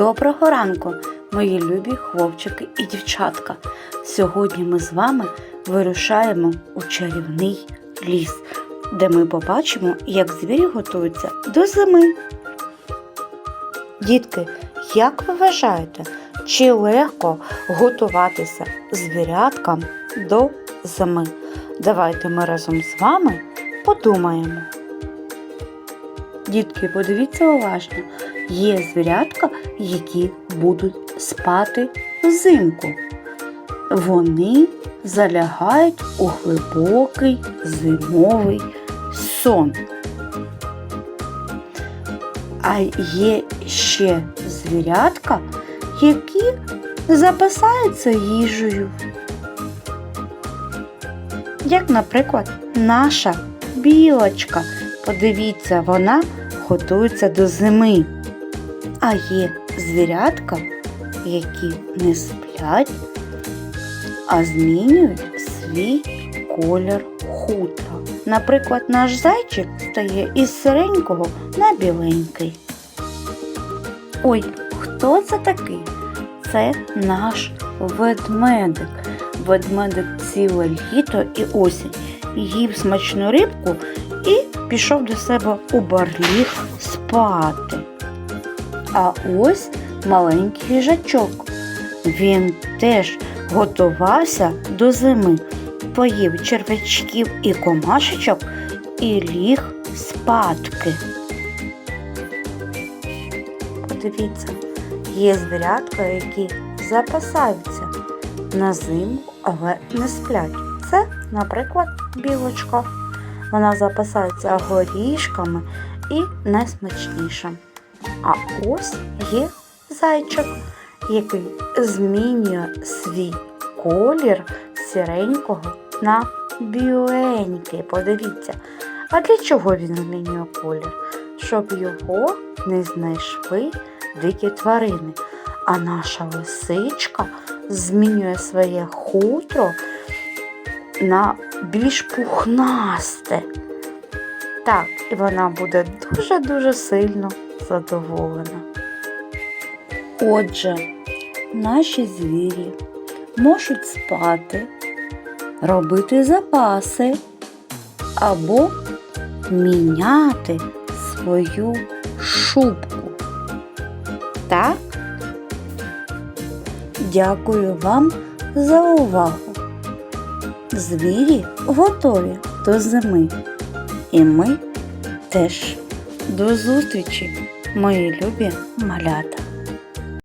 Доброго ранку, мої любі хлопчики і дівчатка. Сьогодні ми з вами вирушаємо у чарівний ліс, де ми побачимо, як звірі готуються до зими. Дітки, як ви вважаєте, чи легко готуватися звіряткам до зими? Давайте ми разом з вами подумаємо. Дітки, подивіться уважно, є звірятка, які будуть спати взимку. Вони залягають у глибокий зимовий сон. А є ще звірятка, які запасаються їжею. Як, наприклад, наша білочка. Подивіться, вона готується до зими. А є звірятка, які не сплять, а змінюють свій колір хутра. Наприклад, наш зайчик стає із сиренького на біленький. Ой, хто це такий? Це наш ведмедик. Ведмедик ціле літо і осінь їв смачну рибку і пішов до себе у барліг спати. А ось маленький їжачок. Він теж готувався до зими, поїв червячків і комашечок і ліг спадки. Подивіться, є звірятка, які запасаються на зиму, але не сплять. Це, наприклад, білочка. Вона запасається горішками і найсмачнішим. А ось є зайчик, який змінює свій колір сіренького на біленький. Подивіться. А для чого він змінює колір? Щоб його не знайшли дикі тварини. А наша лисичка змінює своє хутро на більш пухнасте. Так, і вона буде дуже-дуже сильно задоволена. Отже, наші звірі можуть спати, робити запаси або міняти свою шубку. Так? Дякую вам за увагу. Звірі готові до зими. І ми теж. До зустрічі, мої любі малята.